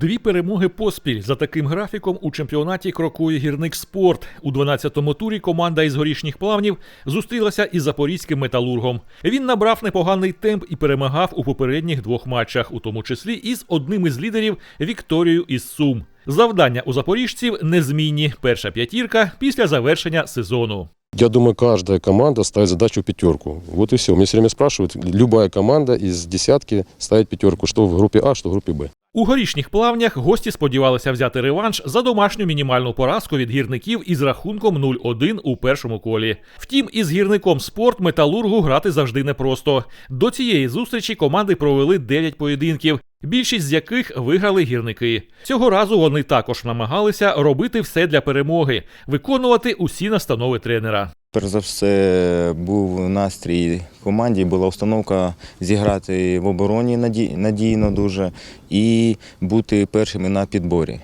Дві перемоги поспіль за таким графіком у чемпіонаті крокує гірник спорт. У 12-му турі команда із горішніх плавнів зустрілася із запорізьким металургом. Він набрав непоганий темп і перемагав у попередніх двох матчах, у тому числі із одним із лідерів Вікторією із Сум. Завдання у запоріжців незмінні. Перша п'ятірка після завершення сезону. Я думаю, каждая команда ставит задачу пятерку. Вот и все. Меня все время спрашивают, любая команда из десятки ставит пятерку, что в группе А, что в группе Б. У горішніх плавнях гості сподівалися взяти реванш за домашню мінімальну поразку від гірників із рахунком 0-1 у першому колі. Втім, із гірником спорт металургу грати завжди непросто. До цієї зустрічі команди провели 9 поєдинків, більшість з яких виграли гірники. Цього разу вони також намагалися робити все для перемоги, виконувати усі настанови тренера. Перш за все, був настрій команді, була установка зіграти в обороні надійно дуже і бути першими на підборі.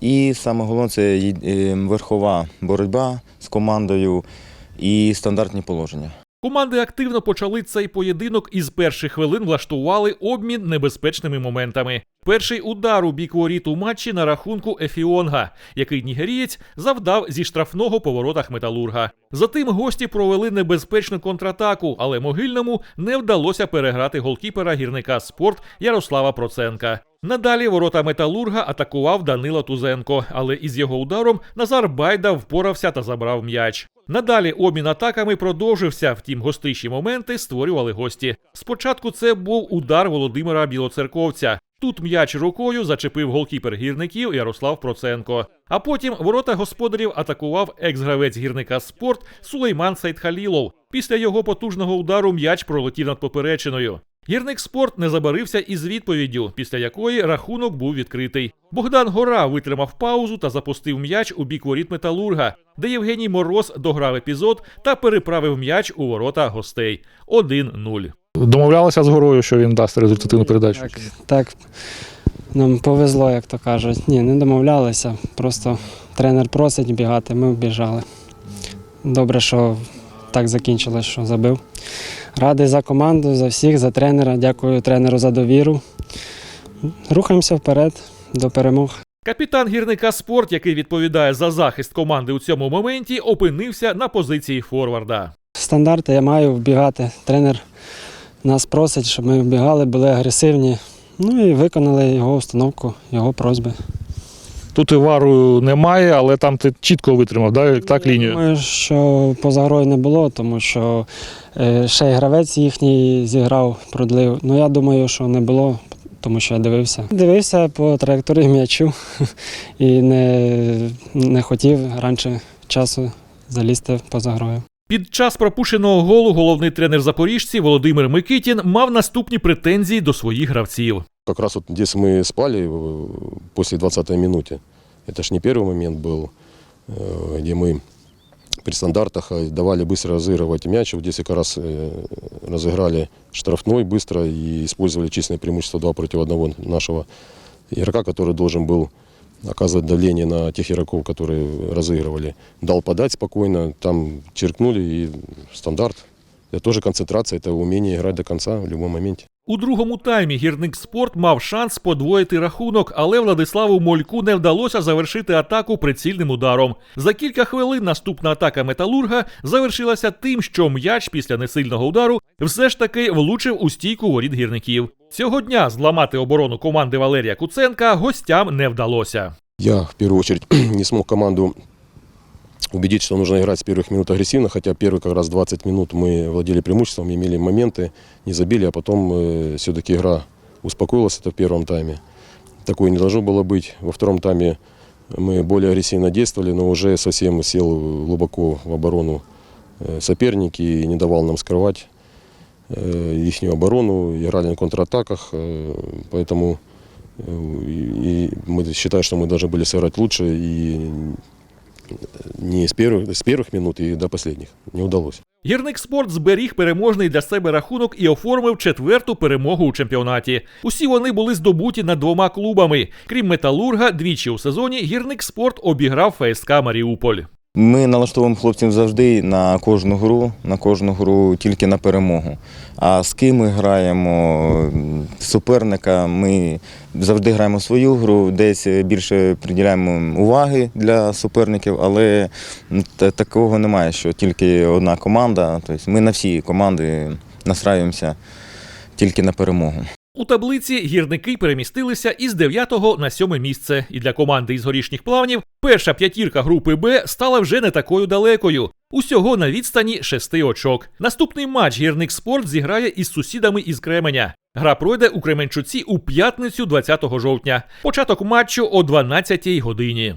І саме головне це е, верхова боротьба з командою і стандартні положення. Команди активно почали цей поєдинок і з перших хвилин влаштували обмін небезпечними моментами. Перший удар у бік воріт у матчі на рахунку Ефіонга, який нігерієць завдав зі штрафного по воротах металурга. Затим гості провели небезпечну контратаку, але могильному не вдалося переграти голкіпера гірника спорт Ярослава Проценка. Надалі ворота металурга атакував Данило Тузенко, але із його ударом Назар Байда впорався та забрав м'яч. Надалі обмін атаками продовжився, втім гостріші моменти створювали гості. Спочатку це був удар Володимира Білоцерковця. Тут м'яч рукою зачепив голкіпер гірників Ярослав Проценко. А потім ворота господарів атакував екс-гравець гірника спорт Сулейман Сейдхалілов. Після його потужного удару м'яч пролетів над поперечиною. Гірник спорт не забарився із відповіддю, після якої рахунок був відкритий. Богдан Гора витримав паузу та запустив м'яч у бік воріт металурга, де Євгеній Мороз дограв епізод та переправив м'яч у ворота гостей 1-0. Домовлялися з горою, що він дасть результативну передачу. Так, так. Нам повезло, як то кажуть. Ні, не домовлялися. Просто тренер просить бігати, ми біжали. Добре, що так закінчилось, що забив. Радий за команду, за всіх, за тренера. Дякую тренеру за довіру. Рухаємося вперед до перемог. Капітан гірника спорт, який відповідає за захист команди у цьому моменті, опинився на позиції форварда. Стандарти я маю вбігати. Тренер нас просить, щоб ми вбігали, були агресивні. Ну і виконали його установку, його просьби. Тут і вару немає, але там ти чітко витримав, так Я лінію. Думаю, що поза грою не було, тому що е, ще й гравець їхній зіграв, продлив. Ну я думаю, що не було, тому що я дивився. Дивився по траєкторії м'ячу і не, не хотів раніше часу залізти поза грою. Під час пропущеного голу головний тренер запоріжці Володимир Микитін мав наступні претензії до своїх гравців. Как раз вот здесь мы спали э, после 20-й минуте. Это ж не первый момент был, э, где мы при стандартах э, давали быстро разыгрывать мяч. Вот здесь как раз э, разыграли штрафной быстро и использовали численное преимущество 2 против 1 нашего игрока, который должен был оказывать давление на тех игроков, которые разыгрывали. Дал подать спокойно, там черкнули и стандарт. Это тоже концентрация, это умение играть до конца в любом моменте. У другому таймі гірник спорт мав шанс подвоїти рахунок, але Владиславу Мольку не вдалося завершити атаку прицільним ударом. За кілька хвилин наступна атака металурга завершилася тим, що м'яч після несильного удару все ж таки влучив у стійку воріт гірників. Цього дня зламати оборону команди Валерія Куценка гостям не вдалося. Я в первую очередь не смог команду убедить, что нужно играть с первых минут агрессивно, хотя первые как раз 20 минут мы владели преимуществом, имели моменты, не забили, а потом все-таки игра успокоилась, это в первом тайме. Такое не должно было быть. Во втором тайме мы более агрессивно действовали, но уже совсем сел глубоко в оборону э, соперник и не давал нам скрывать их оборону, играли на контратаках, э, поэтому э, и мы считаем, что мы должны были сыграть лучше и не с первых, с первых минут и до последних. Не удалось. Гірник спорт зберіг переможний для себе рахунок і оформив четверту перемогу у чемпіонаті. Усі вони були здобуті над двома клубами. Крім металурга, двічі у сезоні гірник спорт обіграв ФСК Маріуполь. Ми налаштовуємо хлопців завжди на кожну гру, на кожну гру тільки на перемогу. А з ким ми граємо суперника, ми завжди граємо свою гру, десь більше приділяємо уваги для суперників, але такого немає, що тільки одна команда. Тобто ми на всі команди настраюємося тільки на перемогу. У таблиці гірники перемістилися із 9 на 7 місце, і для команди із горішніх плавнів перша п'ятірка групи Б стала вже не такою далекою. Усього на відстані 6 очок. Наступний матч гірник спорт зіграє із сусідами із Кременя. Гра пройде у Кременчуці у п'ятницю 20 жовтня. Початок матчу о 12 годині.